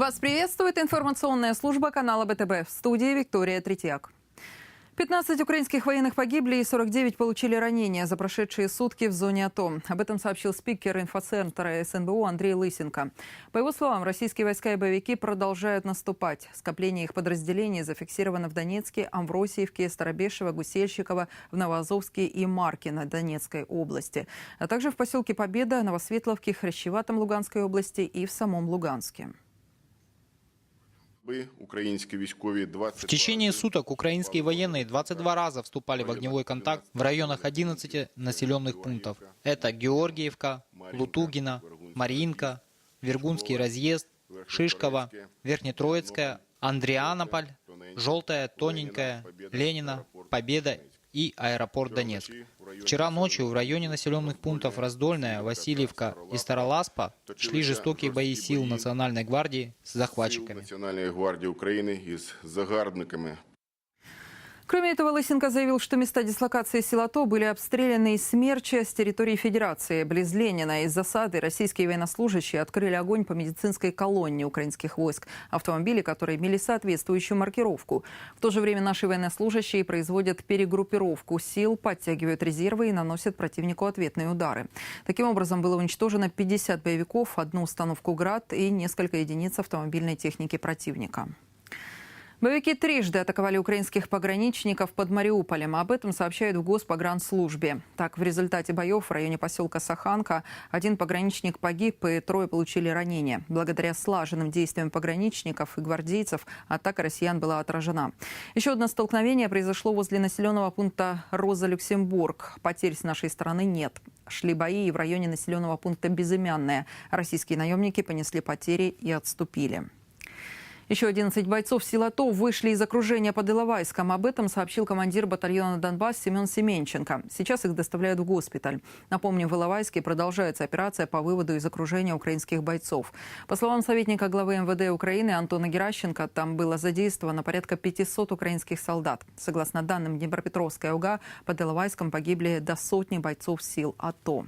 Вас приветствует информационная служба канала БТБ. В студии Виктория Третьяк. 15 украинских военных погибли и 49 получили ранения за прошедшие сутки в зоне АТО. Об этом сообщил спикер инфоцентра СНБО Андрей Лысенко. По его словам, российские войска и боевики продолжают наступать. Скопление их подразделений зафиксировано в Донецке, Амвросиевке, Старобешево, Гусельщиково, в Новоазовске и Маркино Донецкой области, а также в поселке Победа, Новосветловке, Хрящеватом Луганской области и в самом Луганске. В течение суток украинские военные 22 раза вступали в огневой контакт в районах 11 населенных пунктов. Это Георгиевка, Лутугина, Маринка, Вергунский разъезд, Шишково, Верхнетроицкая, Андрианополь, Желтая, Тоненькая, Ленина, Победа и аэропорт Донецк. Вчера ночью в районе населенных пунктов Раздольная, Васильевка и Староласпа шли жестокие бои сил Национальной гвардии с захватчиками. Національної гвардії України із загарбниками. Кроме этого, Лысенко заявил, что места дислокации сил АТО были обстреляны из смерча с территории Федерации. Близ Ленина из засады российские военнослужащие открыли огонь по медицинской колонне украинских войск. Автомобили, которые имели соответствующую маркировку. В то же время наши военнослужащие производят перегруппировку сил, подтягивают резервы и наносят противнику ответные удары. Таким образом, было уничтожено 50 боевиков, одну установку «Град» и несколько единиц автомобильной техники противника. Боевики трижды атаковали украинских пограничников под Мариуполем. Об этом сообщают в Госпогранслужбе. Так, в результате боев в районе поселка Саханка один пограничник погиб и трое получили ранения. Благодаря слаженным действиям пограничников и гвардейцев атака россиян была отражена. Еще одно столкновение произошло возле населенного пункта Роза-Люксембург. Потерь с нашей стороны нет. Шли бои и в районе населенного пункта Безымянное. Российские наемники понесли потери и отступили. Еще 11 бойцов сил АТО вышли из окружения под Иловайском. Об этом сообщил командир батальона «Донбасс» Семен Семенченко. Сейчас их доставляют в госпиталь. Напомню, в Иловайске продолжается операция по выводу из окружения украинских бойцов. По словам советника главы МВД Украины Антона Геращенко, там было задействовано порядка 500 украинских солдат. Согласно данным Днепропетровской ОГА, под Иловайском погибли до сотни бойцов сил АТО.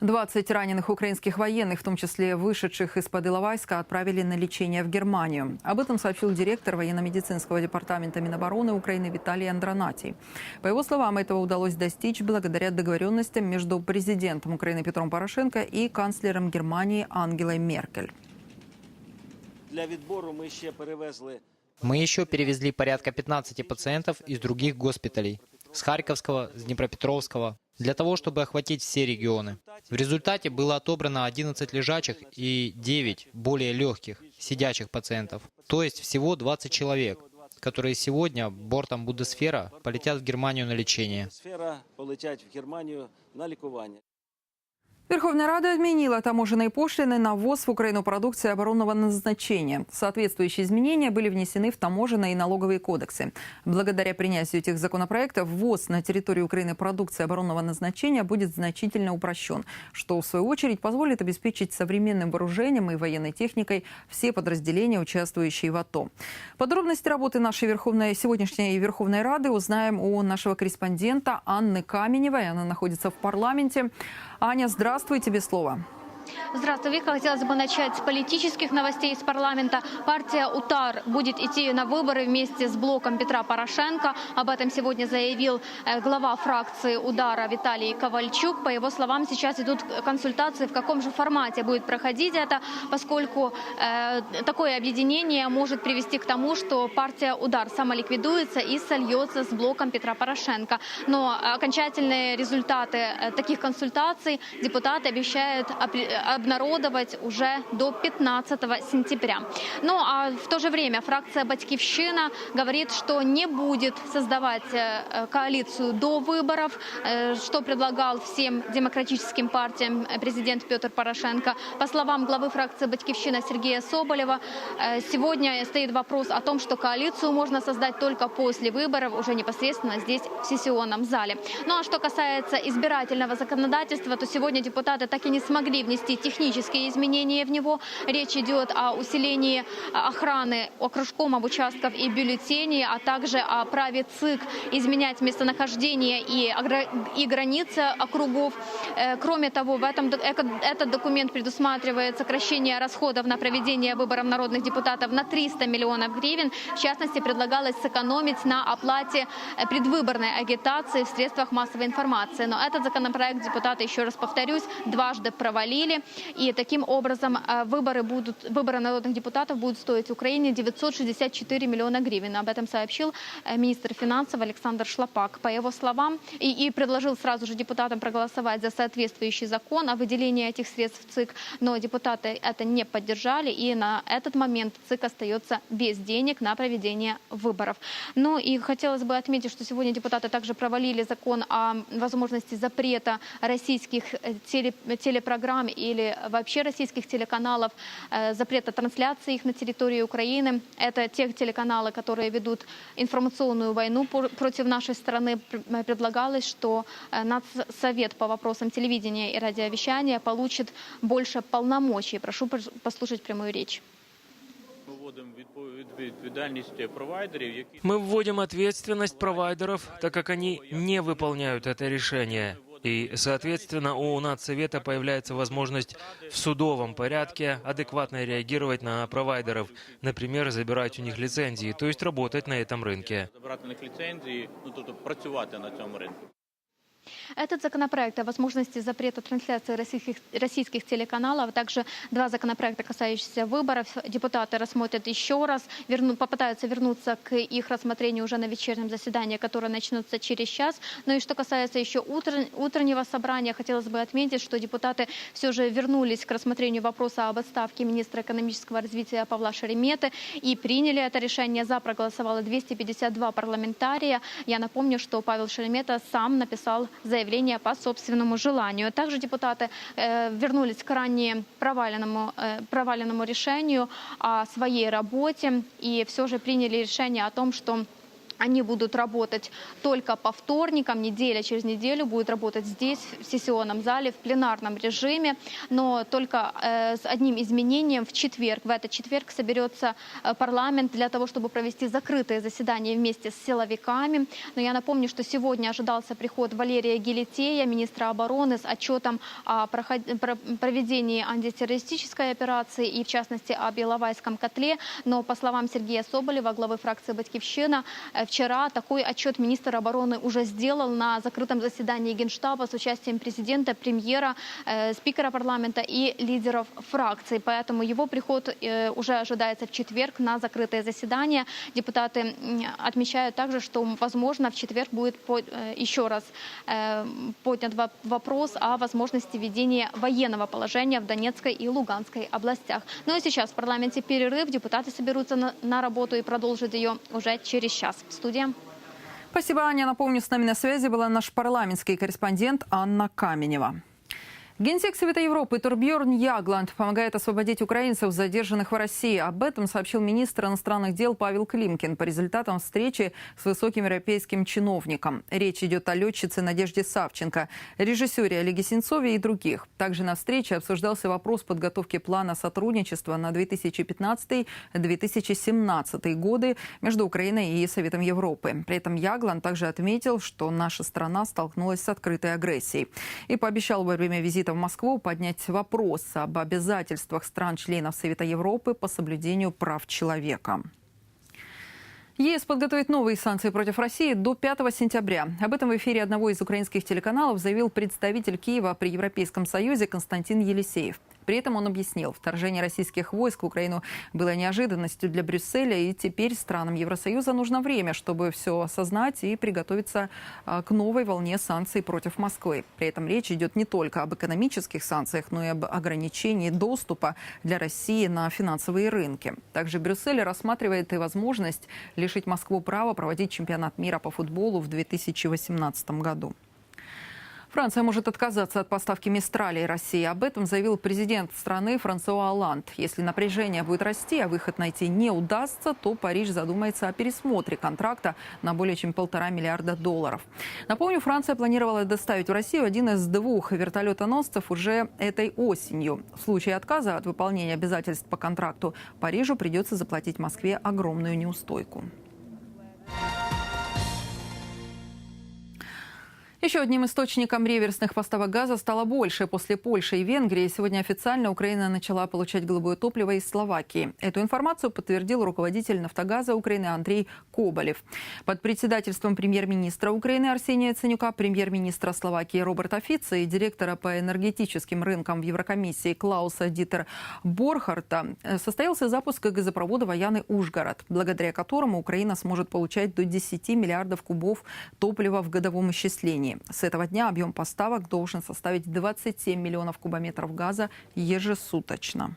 20 раненых украинских военных, в том числе вышедших из-под Иловайска, отправили на лечение в Германию. Об этом сообщил директор военно-медицинского департамента Минобороны Украины Виталий Андронатий. По его словам, этого удалось достичь благодаря договоренностям между президентом Украины Петром Порошенко и канцлером Германии Ангелой Меркель. Для відбору ми ще перевезли Мы еще перевезли порядка 15 пациентов из других госпиталей. С Харьковского, с Днепропетровского. Для того, чтобы охватить все регионы. В результате было отобрано 11 лежачих и 9 более легких, сидячих пациентов. То есть всего 20 человек, которые сегодня бортом Бундесфера полетят в Германию на лечение. Верховная Рада отменила таможенные пошлины на ввоз в Украину продукции оборонного назначения. Соответствующие изменения были внесены в таможенные и налоговые кодексы. Благодаря принятию этих законопроектов ввоз на территорию Украины продукции оборонного назначения будет значительно упрощен, что в свою очередь позволит обеспечить современным вооружением и военной техникой все подразделения, участвующие в АТО. Подробности работы нашей Верховной, сегодняшней Верховной Рады узнаем у нашего корреспондента Анны Каменевой. Она находится в парламенте. Аня, здравствуй, тебе слово. Здравствуй, Вика. Хотелось бы начать с политических новостей из парламента. Партия УТАР будет идти на выборы вместе с блоком Петра Порошенко. Об этом сегодня заявил э, глава фракции «Удара» Виталий Ковальчук. По его словам, сейчас идут консультации, в каком же формате будет проходить это, поскольку э, такое объединение может привести к тому, что партия «Удар» самоликвидуется и сольется с блоком Петра Порошенко. Но окончательные результаты э, таких консультаций депутаты обещают обнародовать уже до 15 сентября. Ну а в то же время фракция «Батькивщина» говорит, что не будет создавать э, коалицию до выборов, э, что предлагал всем демократическим партиям э, президент Петр Порошенко. По словам главы фракции «Батькивщина» Сергея Соболева, сегодня стоит вопрос о том, что коалицию можно создать только после выборов, уже непосредственно здесь, в сессионном зале. Ну а что касается избирательного законодательства, то сегодня депутаты так и не смогли внести внести технические изменения в него. Речь идет о усилении охраны окружком об участков и бюллетеней, а также о праве ЦИК изменять местонахождение и, и границы округов. Э, Кроме того, в этом, этот документ предусматривает сокращение расходов на проведение выборов народных депутатов на 300 миллионов гривен. В частности, предлагалось сэкономить на оплате э, предвыборной агитации в средствах массовой информации. Но этот законопроект депутаты, еще раз повторюсь, дважды провалили. И таким образом э, выборы, будут, выборы народных депутатов будут стоить Украине 964 миллиона гривен. Об этом сообщил э, министр финансов Александр Шлопак. По его словам, и, и предложил сразу же депутатам проголосовать за соответствующий закон о выделении этих средств в ЦИК. Но депутаты это не поддержали, и на этот момент ЦИК остается без денег на проведение выборов. Ну и хотелось бы отметить, что сегодня депутаты также провалили закон о возможности запрета российских э, теле- телепрограмм или вообще российских телеканалов, э, запрета трансляции их на территории Украины. Это те телеканалы, которые ведут информационную войну пор- против нашей страны. Пр- э, Предлагалось, что э, Нацсовет по вопросам телевидения и радиовещания получит больше полномочий. Прошу пос- послушать прямую речь. Ми вводимо відпов- відповідальність провайдерів, які Мы вводим ответственность провайдеров, так как они не выполняют это решение. И, соответственно, у Нацсовета появляется возможность в судовом порядке адекватно реагировать на провайдеров, например, забирать у них лицензии, то есть работать на этом рынке. Этот законопроект о возможности запрета трансляции российских, российских телеканалов, а также два законопроекта, касающиеся выборов, депутаты рассмотрят еще раз, верну, попытаются вернуться к их рассмотрению уже на вечернем заседании, которое начнется через час. Ну и что касается еще утр- утреннего собрания, хотелось бы отметить, что депутаты все же вернулись к рассмотрению вопроса об отставке министра экономического развития Павла Шереметы и приняли это решение. За проголосовало 252 парламентария. Я напомню, что Павел Шеремета сам написал заявление по собственному желанию. Также депутаты э, вернулись к ранее проваленному, э, проваленному решению о своей работе и все же приняли решение о том, что они будут работать только по вторникам, неделя через неделю будут работать здесь, в сессионном зале, в пленарном режиме, но только э, с одним изменением в четверг. В этот четверг соберется э, парламент для того, чтобы провести закрытое заседание вместе с силовиками. Но я напомню, что сегодня ожидался приход Валерия Гелитея, министра обороны, с отчетом о проход- про- проведении антитеррористической операции и, в частности, о Беловайском котле. Но, по словам Сергея Соболева, главы фракции «Батькивщина», э, вчера такой отчет министр обороны уже сделал на закрытом заседании Генштаба с участием президента, премьера, э, спикера парламента и лидеров фракций. Поэтому его приход э, уже ожидается в четверг на закрытое заседание. Депутаты отмечают также, что, возможно, в четверг будет по- э, еще раз э, поднят во- вопрос о возможности введения военного положения в Донецкой и Луганской областях. Ну и сейчас в парламенте перерыв. Депутаты соберутся на, на работу и продолжат ее уже через час. Студия. Спасибо, Аня. Напомню, с нами на связи была наш парламентский корреспондент Анна Каменева. Генсек Совета Европы Турбьерн Ягланд помогает освободить украинцев, задержанных в России. Об этом сообщил министр иностранных дел Павел Климкин по результатам встречи с высоким европейским чиновником. Речь идет о летчице Надежде Савченко, режиссере Олеге Сенцове и других. Также на встрече обсуждался вопрос подготовки плана сотрудничества на 2015-2017 годы между Украиной и Советом Европы. При этом Ягланд также отметил, что наша страна столкнулась с открытой агрессией и пообещал во время визита в Москву поднять вопрос об обязательствах стран-членов Совета Европы по соблюдению прав человека. ЕС подготовит новые санкции против России до 5 сентября. Об этом в эфире одного из украинских телеканалов заявил представитель Киева при Европейском Союзе Константин Елисеев. При этом он объяснил, вторжение российских войск в Украину было неожиданностью для Брюсселя, и теперь странам Евросоюза нужно время, чтобы все осознать и приготовиться а, к новой волне санкций против Москвы. При этом речь идет не только об экономических санкциях, но и об ограничении доступа для России на финансовые рынки. Также Брюссель рассматривает и возможность лишить Москву права проводить чемпионат мира по футболу в 2018 году. Франция может отказаться от поставки Мистрали России. Об этом заявил президент страны Франсуа Оланд. Если напряжение будет расти, а выход найти не удастся, то Париж задумается о пересмотре контракта на более чем полтора миллиарда долларов. Напомню, Франция планировала доставить в Россию один из двух вертолетоносцев уже этой осенью. В случае отказа от выполнения обязательств по контракту Парижу придется заплатить Москве огромную неустойку. Еще одним источником реверсных поставок газа стало больше. После Польши и Венгрии сегодня официально Украина начала получать голубое топливо из Словакии. Эту информацию подтвердил руководитель «Нафтогаза» Украины Андрей Коболев. Под председательством премьер-министра Украины Арсения Ценюка, премьер-министра Словакии Роберта Фица и директора по энергетическим рынкам в Еврокомиссии Клауса Дитер Борхарта э, состоялся запуск газопровода «Вояны-Ужгород», благодаря которому Украина сможет получать до 10 миллиардов кубов топлива в годовом исчислении. С этого дня объем поставок должен составить 27 миллионов кубометров газа ежесуточно.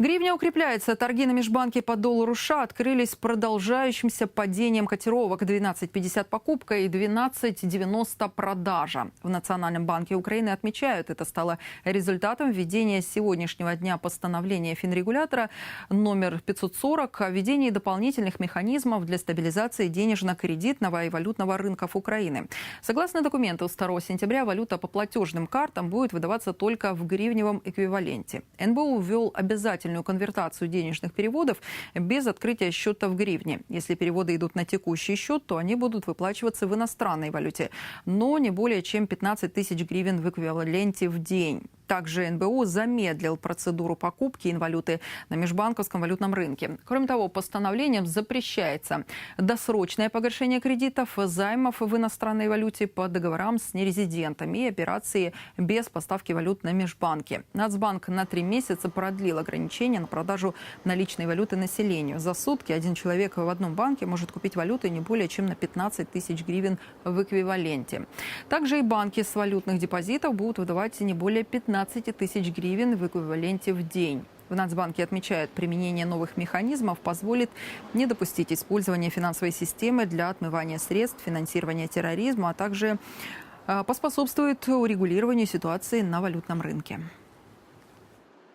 Гривня укрепляется. Торги на межбанке по доллару США открылись продолжающимся падением котировок 12,50 покупка и 12,90 продажа. В Национальном банке Украины отмечают, это стало результатом введения сегодняшнего дня постановления финрегулятора номер 540 о введении дополнительных механизмов для стабилизации денежно-кредитного и валютного рынков Украины. Согласно документу, с 2 сентября валюта по платежным картам будет выдаваться только в гривневом эквиваленте. НБУ ввел обязательно обязательную конвертацию денежных переводов без открытия счета в гривне. Если переводы идут на текущий счет, то они будут выплачиваться в иностранной валюте, но не более чем 15 тысяч гривен в эквиваленте в день. Также НБУ замедлил процедуру покупки инвалюты на межбанковском валютном рынке. Кроме того, постановлением запрещается досрочное погашение кредитов, займов в иностранной валюте по договорам с нерезидентами и операции без поставки валют на межбанки. Нацбанк на три месяца продлил ограничения на продажу наличной валюты населению. За сутки один человек в одном банке может купить валюты не более чем на 15 тысяч гривен в эквиваленте. Также и банки с валютных депозитов будут выдавать не более 15 15 тысяч гривен в эквиваленте в день. В Нацбанке отмечают, применение новых механизмов позволит не допустить использования финансовой системы для отмывания средств, финансирования терроризма, а также а, поспособствует урегулированию ситуации на валютном рынке.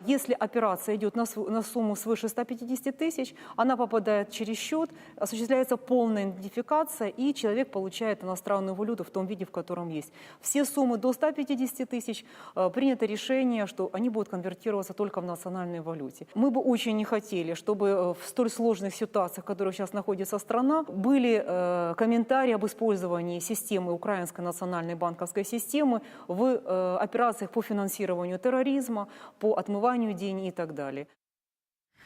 Если операция идет на, на сумму свыше 150 тысяч, она попадает через счет, осуществляется полная идентификация, и человек получает иностранную валюту в том виде, в котором есть. Все суммы до 150 тысяч э, принято решение, что они будут конвертироваться только в национальной валюте. Мы бы очень не хотели, чтобы э, в столь сложных ситуациях, в которых сейчас находится страна, были э, комментарии об использовании системы украинской национальной банковской системы в э, операциях по финансированию терроризма, по отмыванию отмыванию денег и так далее.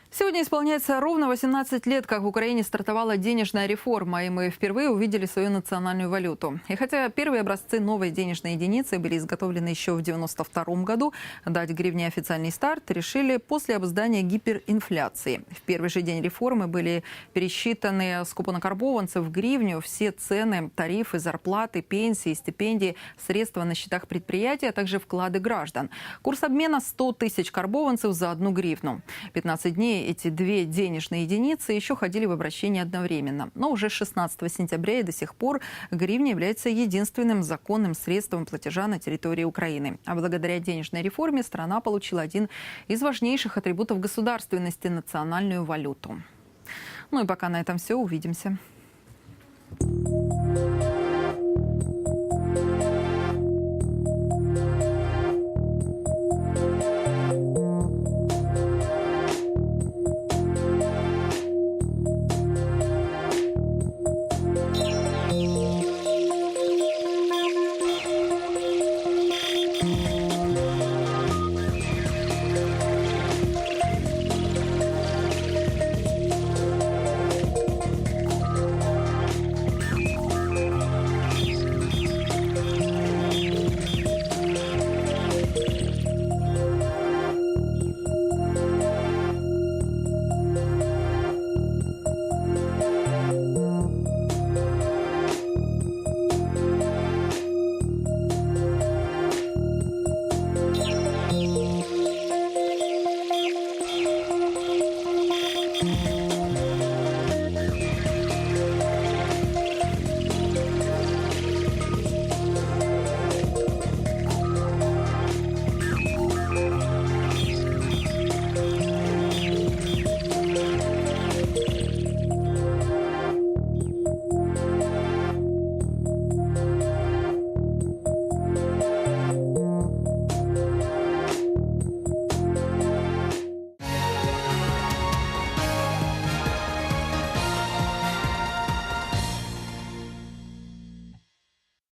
Сегодня исполняется ровно 18 лет, как в Украине стартовала денежная реформа, и мы впервые увидели свою национальную валюту. И хотя первые образцы новой денежной единицы были изготовлены еще в 1992 году, дать гривне официальный старт решили после обуздания гиперинфляции. В первый же день реформы были пересчитаны с купонокарбованцев в гривню все цены, тарифы, зарплаты, пенсии, стипендии, средства на счетах предприятия, а также вклады граждан. Курс обмена 100 тысяч карбованцев за одну гривну. 15 дней эти две денежные единицы еще ходили в обращение одновременно. Но уже 16 сентября и до сих пор гривня является единственным законным средством платежа на территории Украины. А благодаря денежной реформе страна получила один из важнейших атрибутов государственности – национальную валюту. Ну и пока на этом все. Увидимся. thank you